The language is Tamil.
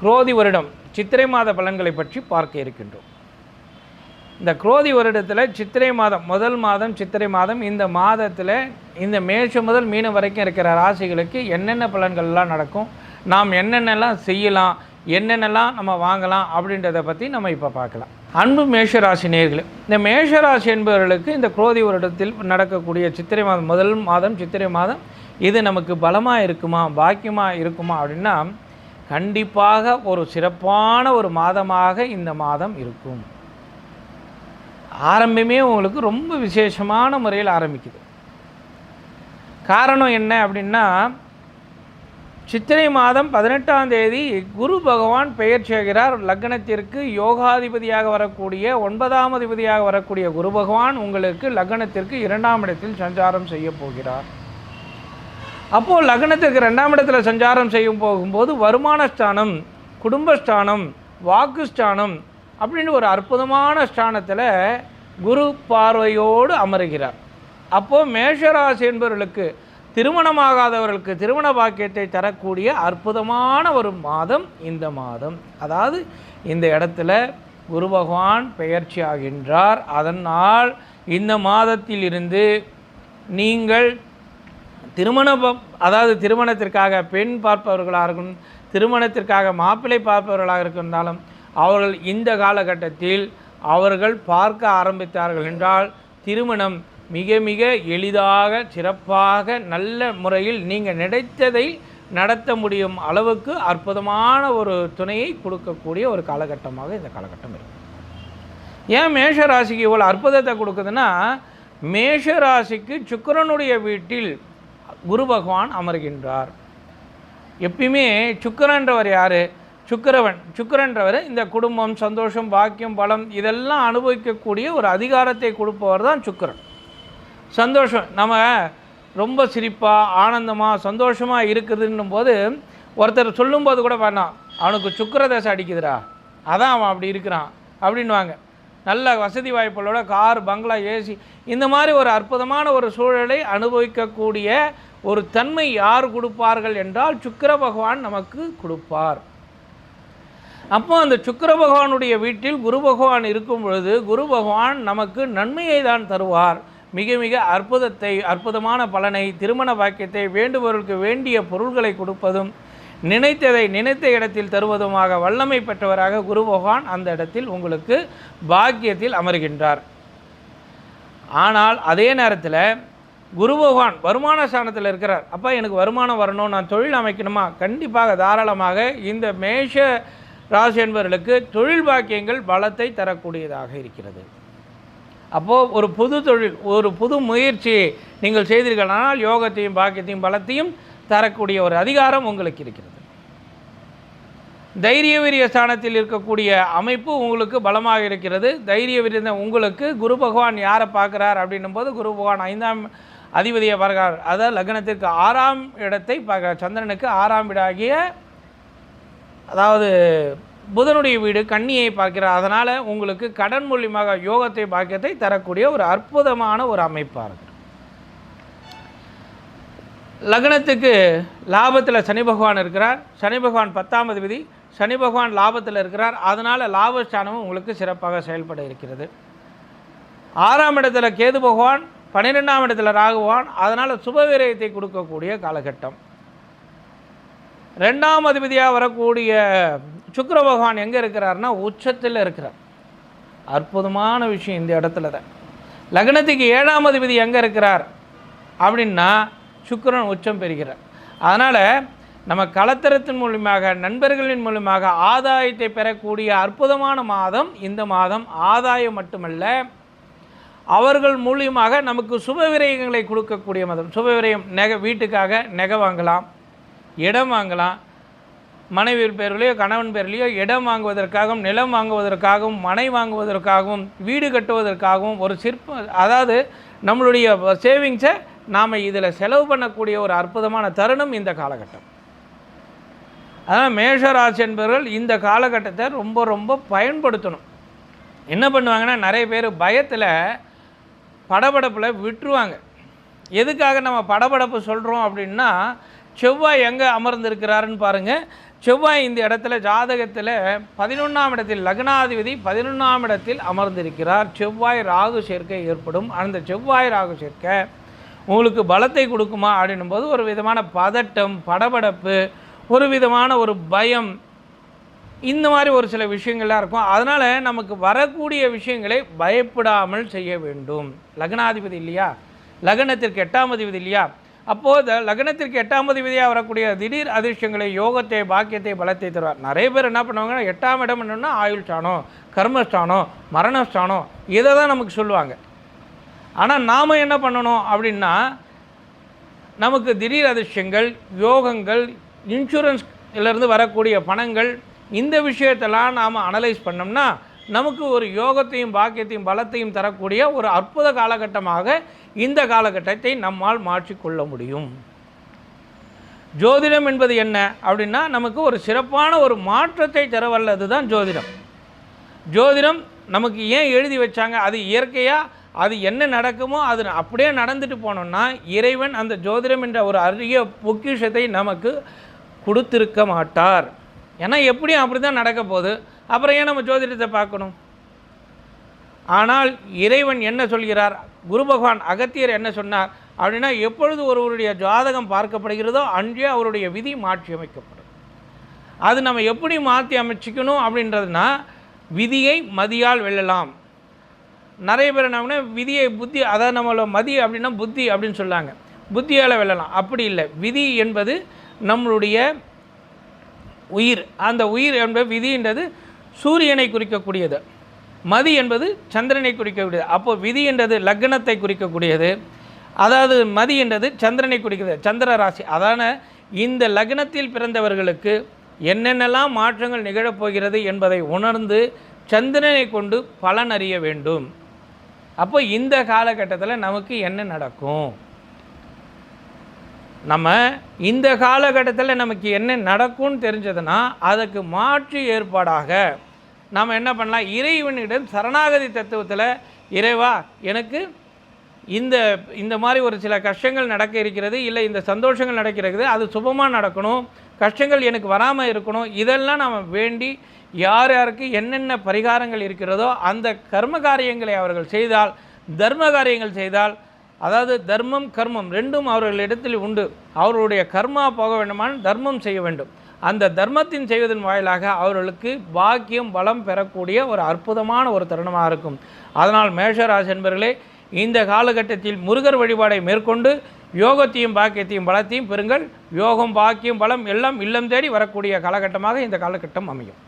குரோதி வருடம் சித்திரை மாத பலன்களை பற்றி பார்க்க இருக்கின்றோம். இந்த குரோதி வருடத்தில் சித்திரை மாதம் முதல் மாதம் சித்திரை மாதம் இந்த மாதத்தில் இந்த மேஷம் முதல் மீனம் வரைக்கும் இருக்கிற ராசிகளுக்கு என்னென்ன பலன்கள்லாம் நடக்கும் நாம் என்னென்னலாம் செய்யலாம் என்னென்னலாம் நம்ம வாங்கலாம் அப்படின்றத பற்றி நம்ம இப்போ பார்க்கலாம். அன்பு மேஷராசி நேர்கள் இந்த மேஷராசி என்பவர்களுக்கு இந்த குரோதி வருடத்தில் நடக்கக்கூடிய சித்திரை மாதம் முதல் மாதம் சித்திரை மாதம் இது நமக்கு பலமாக இருக்குமா பாக்கியமாக இருக்குமா அப்படின்னா கண்டிப்பாக ஒரு சிறப்பான ஒரு மாதமாக இந்த மாதம் இருக்கும். ஆரம்பமே உங்களுக்கு ரொம்ப விசேஷமான முறையில் ஆரம்பிக்குது. காரணம் என்ன அப்படின்னா சித்திரை மாதம் பதினெட்டாம் தேதி குரு பகவான் பெயர் செய்கிறார் லக்னத்திற்கு யோகாதிபதியாக வரக்கூடிய ஒன்பதாம் அதிபதியாக வரக்கூடிய குரு பகவான் உங்களுக்கு லக்னத்திற்கு இரண்டாம் இடத்தில் சஞ்சாரம் செய்ய போகிறார். அப்போது லக்னத்திற்கு ரெண்டாம் இடத்துல சஞ்சாரம் செய்யும் போகும்போது வருமான ஸ்தானம் குடும்பஸ்தானம் வாக்குஸ்தானம் அப்படின்னு ஒரு அற்புதமான ஸ்தானத்தில் குரு பார்வையோடு அமருகிறார். அப்போது மேஷராசி என்பவர்களுக்கு திருமணமாகாதவர்களுக்கு திருமண பாக்கியத்தை தரக்கூடிய அற்புதமான ஒரு மாதம் இந்த மாதம். அதாவது இந்த இடத்துல குரு பகவான் பெயர்ச்சி ஆகின்றார் அதனால் இந்த மாதத்தில் இருந்து நீங்கள் திருமண அதாவது திருமணத்திற்காக பெண் பார்ப்பவர்களாக இருக்கும் திருமணத்திற்காக மாப்பிள்ளை பார்ப்பவர்களாக இருந்தாலும் அவர்கள் இந்த காலகட்டத்தில் அவர்கள் பார்க்க ஆரம்பித்தார்கள் என்றால் திருமணம் மிக மிக எளிதாக சிறப்பாக நல்ல முறையில் நீங்கள் நினைத்ததை நடத்த முடியும் அளவுக்கு அற்புதமான ஒரு துணையை கொடுக்கக்கூடிய ஒரு காலகட்டமாக இந்த காலகட்டம் இருக்கும் ஏன் மேஷ ராசிக்கு இவ்வளோ அற்புதத்தை கொடுக்குதுன்னா மேஷ ராசிக்கு சுக்கிரனுடைய வீட்டில் குரு பகவான் அமர்கின்றார். எப்பயுமே சுக்கிரன்றவர் யார்? சுக்கிரவன். சுக்கிரன்றவர் இந்த குடும்பம் சந்தோஷம் பாக்கியம் பலம் இதெல்லாம் அனுபவிக்கக்கூடிய ஒரு அதிகாரத்தை கொடுப்பவர் தான் சுக்கிரன். சந்தோஷம். நம்ம ரொம்ப சிரிப்பாக ஆனந்தமாக சந்தோஷமாக இருக்குதுன்னும் போது ஒருத்தர் சொல்லும்போது கூட வேணாம் அவனுக்கு சுக்கர தசை அடிக்குதுடா. அதான் அவன் அப்படி இருக்கிறான். அப்படின்வாங்க நல்ல வசதி வாய்ப்புகளோட கார் பங்களா ஏசி இந்த மாதிரி ஒரு அற்புதமான ஒரு சூழலை அனுபவிக்கக்கூடிய ஒரு தன்மை யார் கொடுப்பார்கள் என்றால் சுக்கர பகவான் நமக்கு கொடுப்பார். அப்போ அந்த சுக்கர பகவானுடைய வீட்டில் குரு பகவான் இருக்கும் பொழுது குரு பகவான் நமக்கு நன்மையை தான் தருவார். மிக மிக அற்புதத்தை அற்புதமான பலனை திருமண பாக்கியத்தை வேண்டுபவர்களுக்கு வேண்டிய பொருள்களை கொடுப்பதும் நினைத்ததை நினைத்த இடத்தில் தருவதுமாக வல்லமை பெற்றவராக குரு பகவான் அந்த இடத்தில் உங்களுக்கு பாக்கியத்தில் அமர்கின்றார். ஆனால் அதே நேரத்தில் குரு பகவான் வருமான ஸ்தானத்தில் இருக்கிறார். அப்போ எனக்கு வருமானம் வரணும் நான் தொழில் அமைக்கணுமா? கண்டிப்பாக தாராளமாக இந்த மேஷ ராசி என்பவர்களுக்கு தொழில் பாக்கியங்கள் பலத்தை தரக்கூடியதாக இருக்கிறது. அப்போது ஒரு புது தொழில் ஒரு புது முயற்சி நீங்கள் செய்தீர்கள். ஆனால் யோகத்தையும் பாக்கியத்தையும் பலத்தையும் தரக்கூடிய ஒரு அதிகாரம் உங்களுக்கு இருக்கிறது. தைரிய வீரிய ஸ்தானத்தில் இருக்கக்கூடிய அமைப்பு உங்களுக்கு பலமாக இருக்கிறது. தைரிய வீரிய உங்களுக்கு குரு பகவான் யாரை பார்க்குறார் அப்படின்னும் போது குரு பகவான் ஐந்தாம் அதிபதியை பார்க்கிறார். அதாவது லக்னத்திற்கு ஆறாம் இடத்தை பார்க்கிறார். சந்திரனுக்கு ஆறாம் வீடாகிய அதாவது புதனுடைய வீடு கன்னியை பார்க்கிறார். அதனால் உங்களுக்கு கடன் மூலியமாக யோகத்தை பாக்கியத்தை தரக்கூடிய ஒரு அற்புதமான ஒரு அமைப்பாக இருக்குது லக்னத்துக்கு லாபத்தில் சனி பகவான் இருக்கிறார். சனி பகவான் பத்தாம் அதிபதி. சனி பகவான் லாபத்தில் இருக்கிறார். அதனால் லாபஸ்தானமும் உங்களுக்கு சிறப்பாக செயல்பட இருக்கிறது. ஆறாம் இடத்துல கேது பகவான் பன்னிரெண்டாம் இடத்துல ராகுவான் அதனால் சுபவிரயத்தை கொடுக்கக்கூடிய காலகட்டம். ரெண்டாம் அதிபதியாக வரக்கூடிய சுக்கர பகவான் எங்கே இருக்கிறார்னா உச்சத்தில் இருக்கிறார். அற்புதமான விஷயம் இந்த இடத்துல தான். லக்னத்துக்கு ஏழாம் அதிபதி எங்கே இருக்கிறார் அப்படின்னா சுக்கரன் உச்சம் பெறுகிறார். அதனால் நம்ம கலத்தரத்தின் மூலியமாக நண்பர்களின் மூலியமாக ஆதாயத்தை பெறக்கூடிய அற்புதமான மாதம் இந்த மாதம். ஆதாயம் மட்டுமல்ல அவர்கள் மூலியமாக நமக்கு சுப விரயங்களை கொடுக்கக்கூடிய மதம். சுப விரயம் நெகை வீட்டுக்காக நெகை வாங்கலாம் இடம் வாங்கலாம். மனைவி பேர்லையோ கணவன் பேர்லையோ இடம் வாங்குவதற்காகவும் நிலம் வாங்குவதற்காகவும் மனை வாங்குவதற்காகவும் வீடு கட்டுவதற்காகவும் ஒரு சிற்ப அதாவது நம்மளுடைய சேவிங்ஸை நாம் இதில் செலவு பண்ணக்கூடிய ஒரு அற்புதமான தருணம் இந்த காலகட்டம். அதனால் மேஷராசி என்பவர்கள் இந்த காலகட்டத்தை ரொம்ப ரொம்ப பயன்படுத்தணும். என்ன பண்ணுவாங்கன்னா நிறைய பேர் பயத்தில் படபடப்பில் விட்டுருவாங்க. எதுக்காக நம்ம படபடப்பு சொல்கிறோம் அப்படின்னா செவ்வாய் எங்கே அமர்ந்திருக்கிறாருன்னு பாருங்கள் செவ்வாய் இந்த இடத்துல ஜாதகத்தில் பதினொன்றாம் இடத்தில் லக்னாதிபதி பதினொன்றாம் இடத்தில் அமர்ந்திருக்கிறார். செவ்வாய் ராகு சேர்க்கை ஏற்படும். அந்த செவ்வாய் ராகு சேர்க்கை உங்களுக்கு பலத்தை கொடுக்குமா அப்படின்னும் போது ஒரு விதமான பதட்டம் படபடப்பு ஒரு விதமான ஒரு பயம் இந்த மாதிரி ஒரு சில விஷயங்கள்லாம் இருக்கும். அதனால் நமக்கு வரக்கூடிய விஷயங்களை பயப்படாமல் செய்ய வேண்டும். லக்னாதிபதி இல்லையா? லக்னத்திற்கு எட்டாம் அதிபதி இல்லையா? அப்போது லக்னத்திற்கு எட்டாம் அதிபதியாக வரக்கூடிய திடீர் அதிர்ஷ்டங்களை யோகத்தை பாக்கியத்தை பலத்தை தருவார். நிறைய பேர் என்ன பண்ணுவாங்கன்னா எட்டாம் இடம் என்னென்னா ஆயுள் ஸ்தானம் கர்மஸ்தானம் மரணஸ்தானம் இதை தான் நமக்கு சொல்லுவாங்க. ஆனால் நாம் என்ன பண்ணணும் அப்படின்னா நமக்கு திடீர் அதிர்ஷ்டங்கள் யோகங்கள் இன்சூரன்ஸ்லேருந்து வரக்கூடிய பணங்கள் இந்த விஷயத்தெல்லாம் நாம் அனலைஸ் பண்ணோம்னா நமக்கு ஒரு யோகத்தையும் பாக்கியத்தையும் பலத்தையும் தரக்கூடிய ஒரு அற்புத காலகட்டமாக இந்த காலகட்டத்தை நம்மால் மாற்றிக்கொள்ள முடியும். ஜோதிடம் என்பது என்ன அப்படின்னா நமக்கு ஒரு சிறப்பான ஒரு மாற்றத்தை தரவல்லது தான் ஜோதிடம். ஜோதிடம் நமக்கு ஏன் எழுதி வச்சாங்க? அது இயற்கையாக அது என்ன நடக்குமோ? அது அப்படியே நடந்துட்டு போனோம்னா இறைவன் அந்த ஜோதிடம் என்ற ஒரு அரிய பொக்கிஷத்தை நமக்கு கொடுத்திருக்க மாட்டார். ஏன்னா எப்படியும் அப்படி தான் நடக்க போகுது. அப்புறம் ஏன் நம்ம ஜோதிடத்தை பார்க்கணும்? ஆனால் இறைவன் என்ன சொல்கிறார்? குரு பகவான் அகத்தியர் என்ன சொன்னார்? அப்படின்னா எப்பொழுது ஒருவருடைய ஜாதகம் பார்க்கப்படுகிறதோ அன்றே அவருடைய விதி மாற்றி அமைக்கப்படும். அது நம்ம எப்படி மாற்றி அமைச்சிக்கணும் அப்படின்றதுனா விதியை மதியால் வெல்லலாம். நிறைய பேர் என்ன விதியை புத்தி அதாவது நம்மளோட மதி அப்படின்னா புத்தி அப்படின்னு சொல்லாங்க புத்தியால் வெல்லலாம். அப்படி இல்லை. விதி என்பது நம்மளுடைய உயிர். அந்த உயிர் என்பது விதின்றது சூரியனை குறிக்கக்கூடியது. மதி என்பது சந்திரனை குறிக்கக்கூடியது. அப்போது விதி என்றது லக்னத்தை குறிக்கக்கூடியது. அதாவது மதி என்றது சந்திரனை குறிக்கிறது சந்திர ராசி. அதான இந்த லக்னத்தில் பிறந்தவர்களுக்கு என்னென்னலாம் மாற்றங்கள் நிகழப்போகிறது என்பதை உணர்ந்து சந்திரனை கொண்டு பலன் அறிய வேண்டும். அப்போ இந்த காலகட்டத்தில் நமக்கு என்ன நடக்கும்? நம்ம இந்த காலகட்டத்தில் நமக்கு என்ன நடக்கும்னு தெரிஞ்சதுன்னா அதுக்கு மாற்று ஏற்பாடாக நாம் என்ன பண்ணலாம்? இறைவனிடம் சரணாகதி தத்துவத்தில் இறைவா எனக்கு இந்த இந்த மாதிரி ஒரு சில கஷ்டங்கள் நடக்க இருக்கிறது இல்லை இந்த சந்தோஷங்கள் நடக்கிறது அது சுபமாக நடக்கணும் கஷ்டங்கள் எனக்கு வராமல் இருக்கணும் இதெல்லாம் நாம் வேண்டி யார் யாருக்கு என்னென்ன பரிகாரங்கள் இருக்கிறதோ அந்த கர்ம காரியங்களை அவர்கள் செய்தால் தர்ம காரியங்கள் செய்தால் அதாவது தர்மம் கர்மம் ரெண்டும் அவர்களிடத்தில் உண்டு. அவர்களுடைய கர்மா போக வேண்டுமானால் தர்மம் செய்ய வேண்டும். அந்த தர்மத்தின் செய்வதன் வாயிலாக அவர்களுக்கு பாக்கியம் பலம் பெறக்கூடிய ஒரு அற்புதமான ஒரு தருணமாக இருக்கும். அதனால் மேஷராசி என்பவர்களே இந்த காலகட்டத்தில் முருகர் வழிபாடை மேற்கொண்டு யோகத்தையும் பாக்கியத்தையும் பலத்தையும் பெறுங்கள். யோகம் பாக்கியம் பலம் எல்லாம் இல்லம் தேடி வரக்கூடிய காலகட்டமாக இந்த காலகட்டம் அமையும்.